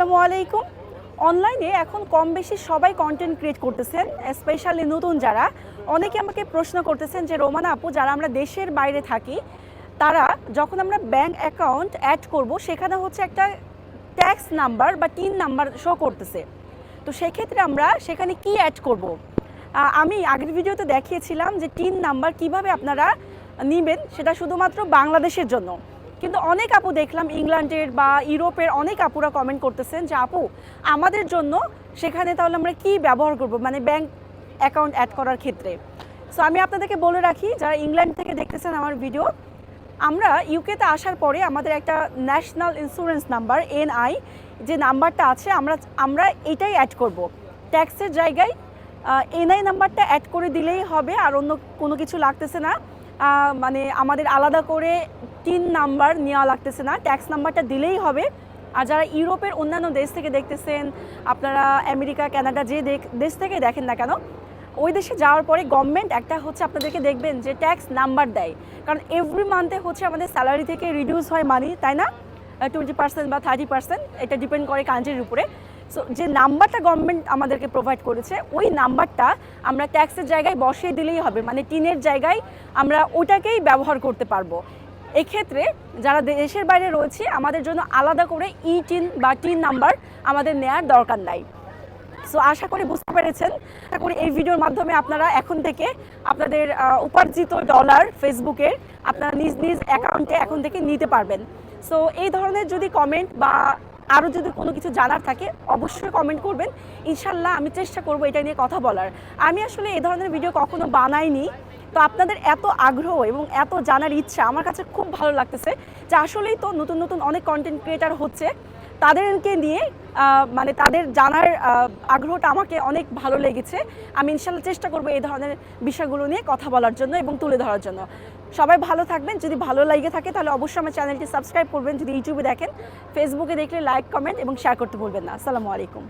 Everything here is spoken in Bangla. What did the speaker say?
আসসালামু আলাইকুম। অনলাইনে এখন কম বেশি সবাই কন্টেন্ট ক্রিয়েট করতেছেন স্পেশালি নতুন যারা। অনেকে আমাকে প্রশ্ন করতেছেন যে, রোমানা আপু, যারা আমরা দেশের বাইরে থাকি, তারা যখন আমরা ব্যাংক অ্যাকাউন্ট অ্যাড করব, সেখানে হচ্ছে একটা ট্যাক্স নাম্বার বা টিন নাম্বার শো করতেছে। তো সেক্ষেত্রে আমরা সেখানে কি অ্যাড করব? আমি আগের ভিডিওতে দেখিয়েছিলাম যে টিন নাম্বার কীভাবে আপনারা নেবেন, সেটা শুধুমাত্র বাংলাদেশের জন্য। কিন্তু অনেক আপু দেখলাম ইংল্যান্ডের বা ইউরোপের অনেক আপুরা কমেন্ট করতেছেন যে, আপু, আমাদের জন্য সেখানে তাহলে আমরা কি ব্যবহার করব? মানে ব্যাংক অ্যাকাউন্ট অ্যাড করার ক্ষেত্রে। সো আমি আপনাদেরকে বলে রাখি, যারা ইংল্যান্ড থেকে দেখতেছেন আমার ভিডিও আমরা ইউকেতে আসার পরে আমাদের একটা ন্যাশনাল ইন্স্যুরেন্স নাম্বার এনআই যে নাম্বারটা আছে, আমরা আমরা এটাই অ্যাড করব। ট্যাক্সের জায়গায় এনআই নাম্বারটা অ্যাড করে দিলেই হবে, আর অন্য কোনো কিছু লাগতেছে না। মানে আমাদের আলাদা করে তিন নাম্বার নেওয়া লাগতেছে না। ট্যাক্স নাম্বারটা দিলেই হবে। আর যারা ইউরোপের অন্যান্য দেশ থেকে দেখতেছেন, আপনারা আমেরিকা, কানাডা যে দেশ থেকে দেখেন না কেন, ওই দেশে যাওয়ার পরে গভর্নমেন্ট একটা হচ্ছে আপনাদেরকে দেখবেন যে ট্যাক্স নাম্বার দেয়। কারণ এভরি মান্থে হচ্ছে আমাদের স্যালারি থেকে রিডিউস হয় মানি তাই না? টোয়েন্টি পার্সেন্ট বা থার্টি পার্সেন্ট এটা ডিপেন্ড করে কান্ট্রির উপরে। সো যে নাম্বারটা গভর্নমেন্ট আমাদেরকে প্রোভাইড করেছে, ওই নাম্বারটা আমরা ট্যাক্সের জায়গায় বসিয়ে দিলেই হবে। মানে টিনের জায়গায় আমরা ওটাকেই ব্যবহার করতে পারব। এক্ষেত্রে যারা দেশের বাইরে রয়েছে, আমাদের জন্য আলাদা করে ই টিন বা টিন নাম্বার আমাদের নেয়ার দরকার নাই। সো আশা করি বুঝতে পেরেছেন। আশা করি এই ভিডিওর মাধ্যমে আপনারা এখন থেকে আপনাদের উপার্জিত ডলার ফেসবুকের আপনারা নিজ নিজ অ্যাকাউন্টে এখন থেকে নিতে পারবেন। সো এই ধরনের যদি কমেন্ট বা আরও যদি কোনো কিছু জানার থাকে, অবশ্যই কমেন্ট করবেন। ইনশাল্লাহ আমি চেষ্টা করব এটা নিয়ে কথা বলার। আমি আসলে এই ধরনের ভিডিও কখনো বানাইনি। তো আপনাদের এত আগ্রহ এবং এত জানার ইচ্ছা আমার কাছে খুব ভালো লাগতেছে যে আসলেই তো নতুন নতুন অনেক কন্টেন্ট ক্রিয়েটার হচ্ছে। তাদেরকে নিয়ে মানে তাদের জানার আগ্রহটা আমাকে অনেক ভালো লেগেছে। আমি ইনশাল্লাহ চেষ্টা করব এই ধরনের বিষয়গুলো নিয়ে কথা বলার জন্য এবং তুলে ধরার জন্য। সবাই ভালো থাকবেন, যদি ভালো লাগে থাকে তাহলে অবশ্যই আমার চ্যানেলটি সাবস্ক্রাইব করবেন। যদি ইউটিউবে দেখেন ফেসবুকে দেখলে লাইক কমেন্ট এবং শেয়ার করতে ভুলবেন না। আসসালামু আলাইকুম।